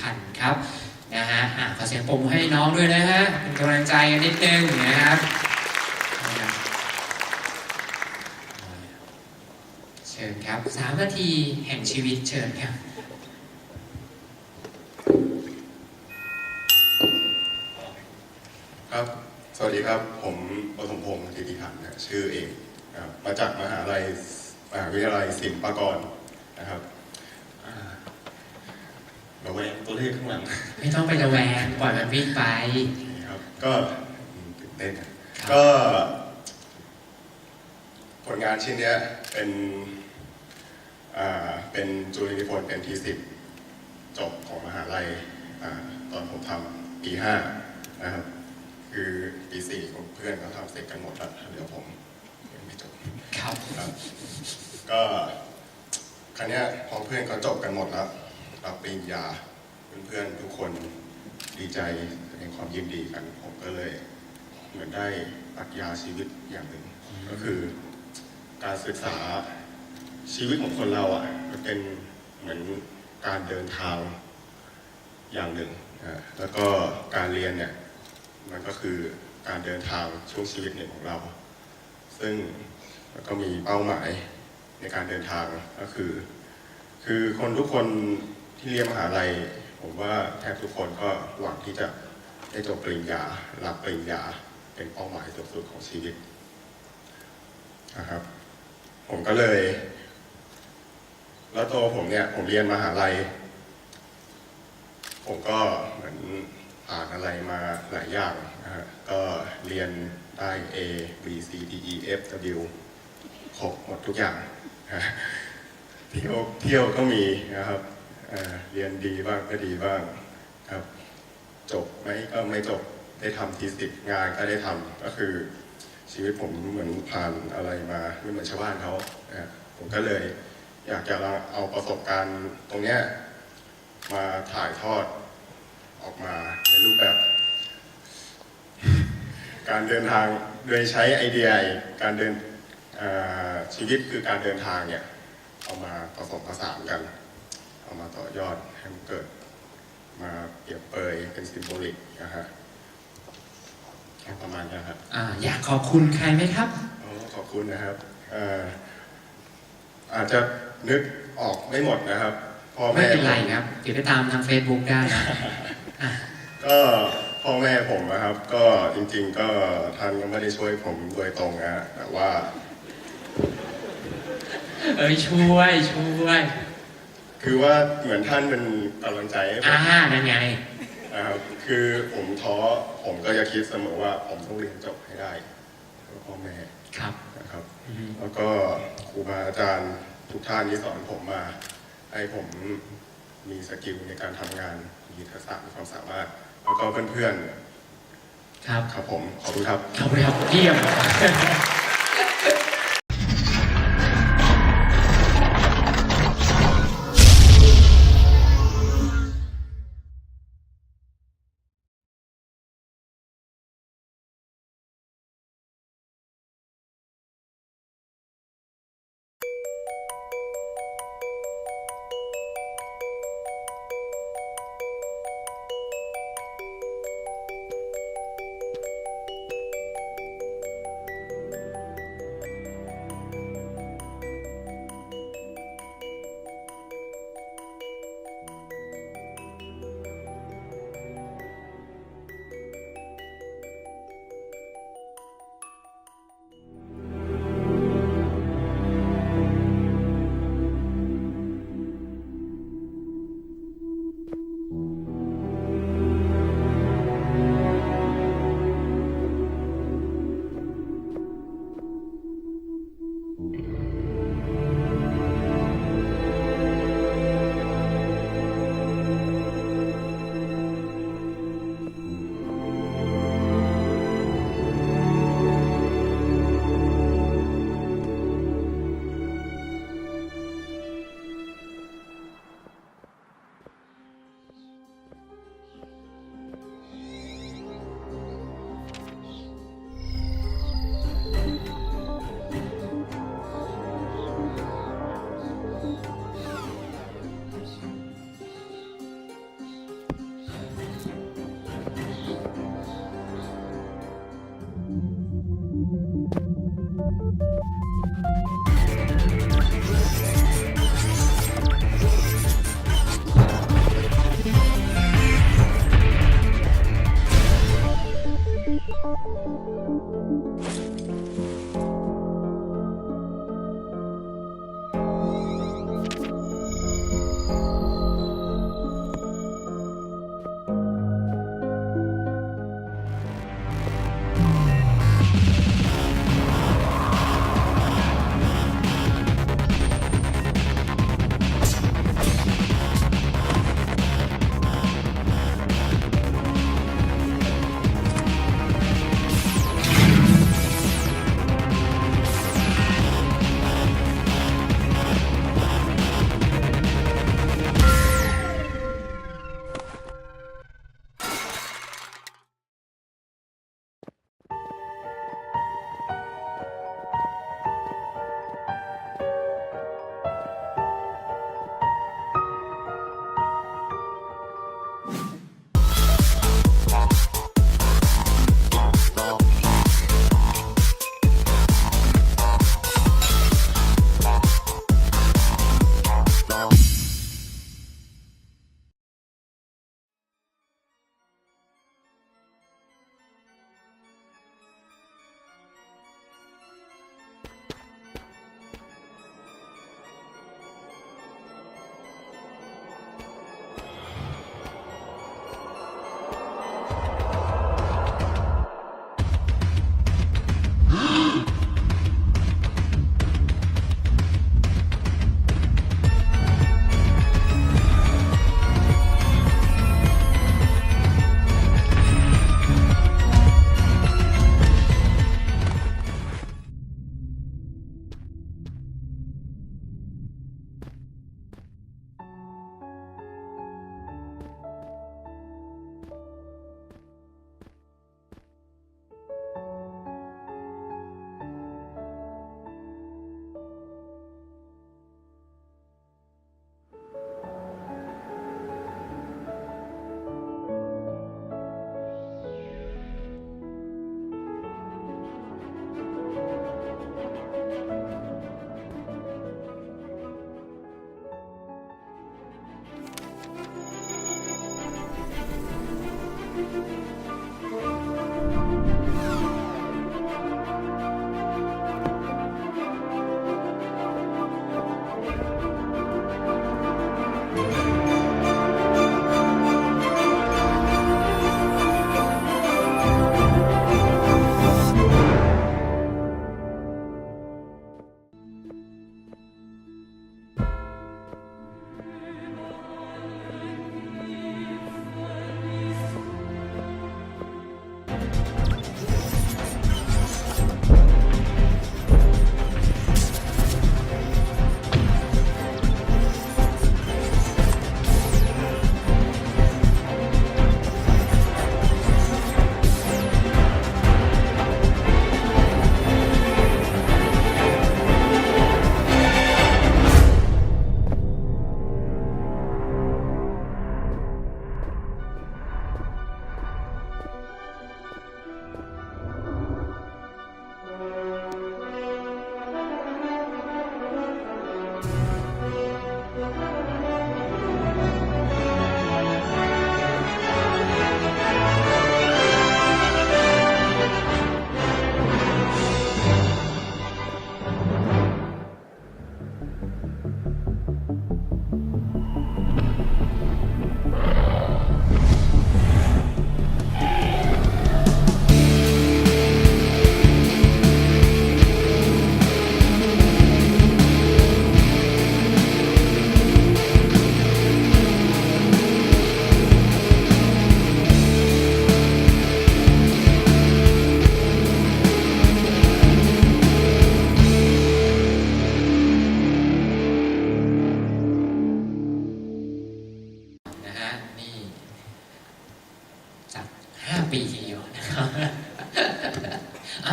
ทันครับนะฮะขอเสียงปรบมือให้น้องด้วยนะฮะเป็นกำลังใจกันนิดนึงนะครับเชิญครับสามนาทีแห่งชีวิตเชิญครับครับ สวัสดีครับ ผมปฐมพงศ์กิติขันธ์นะชื่อเอกนะครับมาจากมหาลัยมหาวิทยาลัยศิลปากรนะครับ ระแวงตัวเลขข้างหลังไม่ต้องไประแวงปล่อยมันวิ่งไปนะครับ ก็อืมตื่นเต้นครับครับก็ ผลงานชิ้นเนี้ยเป็นอ่าเป็นจุลนิพนธ์เป็นทีสิบจบของมหาลัยอ่าตอนผมทำปีห้านะครับ คือปีสี่ของเพื่อนเขาทำเสร็จกันหมดแล้วเหลือผมยังไม่จบครับครับก็ครั้งนี้ยพอเพื่อนเขาจบกันหมดแล้ว รับปริญญาเพื่อนๆทุกคนดีใจแสดงความยินดีกัน ผมก็เลยเหมือนได้ปรัชญาชีวิตอย่างหนึ่ง ก็คือการศึกษาชีวิตของคนเราอะมันเป็นเหมือนการเดินทางอย่างหนึ่งนะแล้วก็การเรียนเนี่ยมันก็คือการเดินทางช่วงชีวิตหนึ่งของเรา ซึ่งมันก็มีเป้าหมายในการเดินทางก็คือ คือคนทุกคน ที่เรียนมหาลัย ผมว่าแทบทุกคนก็หวังที่จะได้จบปริญญารับปริญญาเป็นเป้าหมายสูงสุดของชีวิตนะครับ ผมก็เลย แล้วตัวผมเนี่ย ผมเรียนมหาลัย ผมก็เหมือนอ่านอะไรมาหลายอย่างนะฮะก็เรียนได้ A B C D E F W ครบหมดทุกอย่างเที่ยวเที่ยวก็มีนะครับ เรียนดีบ้างก็ดีบ้างครับ จบไหมก็ไม่จบได้ทำทีสิบงานก็ได้ทำก็คือชีวิตผมเหมือนผ่านอะไรมาไม่เหมือนชาวบ้านเขาผมก็เลยอยากจะเอาประสบการณ์ตรงเนี้ยมาถ่ายทอดออกมาในรูปแบบ การเดินทางโดยใช้ไอเดียการเดินชีวิตคือการเดินทางเนี่ยเอามาผสมผสานกัน เอามาต่อยอดให้มันเกิดมาเปรียบเปยเป็นซิมโบลิกนะฮะแค่ประมาณนี้ครับอ่าอยากขอบคุณใครไหมครับอ๋อขอบคุณนะครับเอ่ออาจจะนึกออกไม่หมดนะครับพ่อไม่แม่เป็นไรครับเดี๋ยวไปตามทาง Facebook ได้นะอะก็พ่อแม่ผมนะครับ ก็จริง ๆ ก็ท่านก็ไม่ได้ช่วยผมโดยตรงนะแต่ว่า เอ้ยช่วยช่วย คือว่าเหมือนท่านเป็นกำลังใจให้ผมอ่านั่นไง นะครับคือผมท้อผมก็จะคิดเสมอว่าผมต้องเรียนจบให้ได้เพื่อพ่อแม่ครับ นะครับ อืม แล้วก็ครูบาอาจารย์ทุกท่านที่สอนผมมา ให้ผมมีสกิลในการทำงานมีทักษะมีความสามารถ แล้วก็เพื่อนครับ ๆ ครับผมขอบคุณครับขอบคุณครับเยี่ยม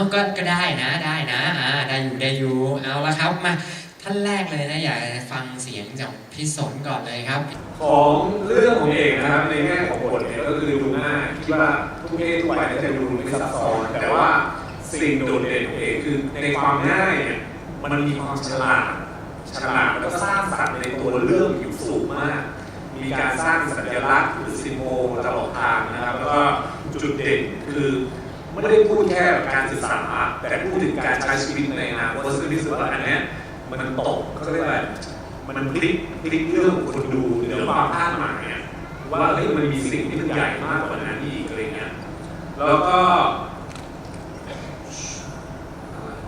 เอาก็ก็ได้นะได้นะอ่าได้อยู่ได้อยู่เอาละครับมาท่านแรกเลยนะอยากฟังเสียงจากพี่สนก่อนเลยครับ ของเรื่องของเอกนะครับในแง่ของบทเนี่ยก็คือดูง่ายคิดว่าทุกเพศทุกวัยน่าจะดูไม่ซับซ้อนแต่ว่าสิ่งโดดเด่นของเอกคือในความง่ายเนี่ยมันมีความฉลาดฉลาดแล้วก็สร้างสรรค์ในตัวเรื่องอยู่สูงมาก มีการสร้างสัญลักษณ์หรือซิมโบลตลอดทางนะครับแล้วก็จุดเด่นคือ ไม่ได้พูดแค่การศึกษา แต่พูดถึงการใช้ชีวิตในอนาคตซึ่งรู้สึกว่าอันเนี้ยมันตกเขาเรียกว่ามันพลิกพลิกเรื่องของคนดูเหนือความคาดหมายว่าเฮ้ยมันมีสิ่งที่มันใหญ่มากกว่านั้นอีกอะไรเงี้ยแล้วก็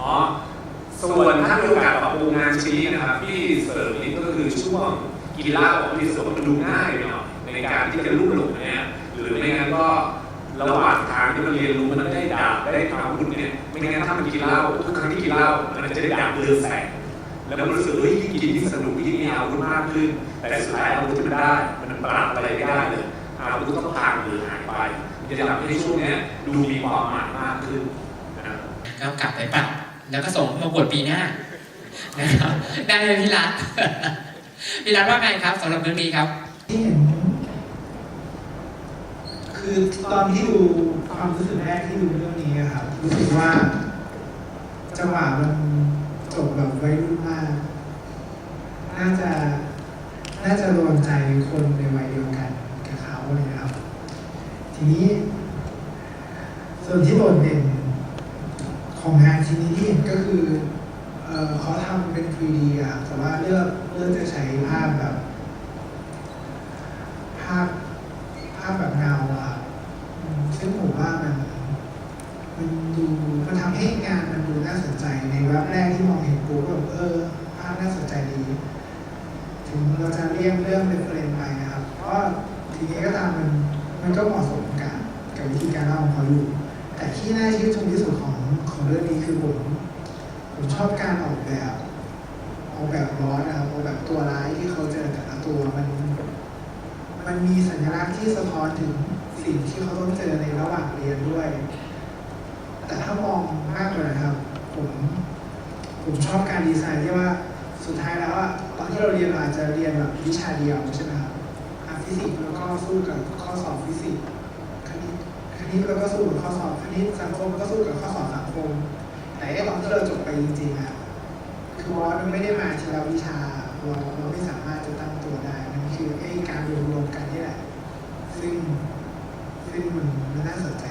อ๋อส่วนถ้ามีโอกาสปรับปรุงงานชี้นะครับที่เสริมนิดก็คือช่วงกินเหล้าที่รู้สึกว่ามันดูง่ายไปหน่อยในการที่จะลุ่มหลงเนี่ยหรือไม่งั้นก็ ระหว่างทางที่มันเรียนรู้มันได้ดาบได้ทำบุญเนี่ยไม่งั้นถ้ามันกินเหล้าทุกครั้งที่กินเหล้ามันจะได้ดาบเรืองแสงแล้วมันรู้สึกเฮ้ยยิ่งกินยิ่งสนุกยิ่งมีอาวุธมากขึ้น แต่สุดท้ายอาวุธที่มันได้ มันปรับอะไรไม่ได้เลยอาวุธก็พังหรือหายไปมันจะทำให้ช่วงเนี้ยดูมีความหมายมากขึ้นนะครับก็กลับไปปรับแล้วก็ส่งมาบวชปีหน้านะครับได้เลยพี่รัตพี่รัตว่าไงครับสำหรับเรื่องนี้ครับที่เห็น คือตอนที่ดูความรู้สึกแรกที่ดูเรื่องนี้ครับรู้สึกว่าจังหวะมันจบแบบไวัยรุ่นมาก น่าจะน่าจะโดนใจคนในวัยเดียวกันกับเขาเลยครับ ทีนี้ ส่วนที่โดดเด่นของงานชิ้นนี้ที่เห็นก็คือเออเขาทำเป็น 3D อะครับแต่ว่าเลือกเลือกจะใช้ภาพแบบ ภาพภาพแบบเงาอะครับอืมซึ่งผมว่ามันมันดูมันทำให้งานมันดูน่าสนใจในแวบแรกที่มองเห็นปุ๊บแบบเออภาพน่าสนใจดี ถึงเราจะเรียกเรื่องเป็นประเด็นไปนะครับ เพราะทีนี้ก็ตามมันมันก็เหมาะสมกับกับวิธีการเล่าของเขาอยู่แต่ที่น่าชื่นชมที่สุดของของเรื่องนี้คือผมผมชอบการออกแบบออกแบบร้อนนะครับออกแบบตัวร้ายที่เขาเจอแต่ละตัวมัน มันมีสัญลักษณ์ที่สะท้อนถึงสิ่งที่เขาต้องเจอในระหว่างเรียนด้วย แต่ถ้ามองมากกว่านะครับ ผมผมชอบการดีไซน์ที่ว่าสุดท้ายแล้วอะตอนที่เราเรียนเราอาจจะเรียนแบบวิชาเดียวใช่ไหมครับอะฟิสิกส์แล้วก็สู้กับข้อสอบฟิสิกส์คณิตคณิตแล้วก็สู้กับข้อสอบคณิตสังคมก็สู้กับข้อสอบสังคมแต่ไอ้ตอนที่เราจบไปจริงๆอะคือว่ามันไม่ได้มาทีละวิชาเราเราไม่สามารถจะตั้งตัวได้มันคือไอ้การรวมๆกันนี่แหละ ซึ่งซึ่งมันมันน่าสนใจ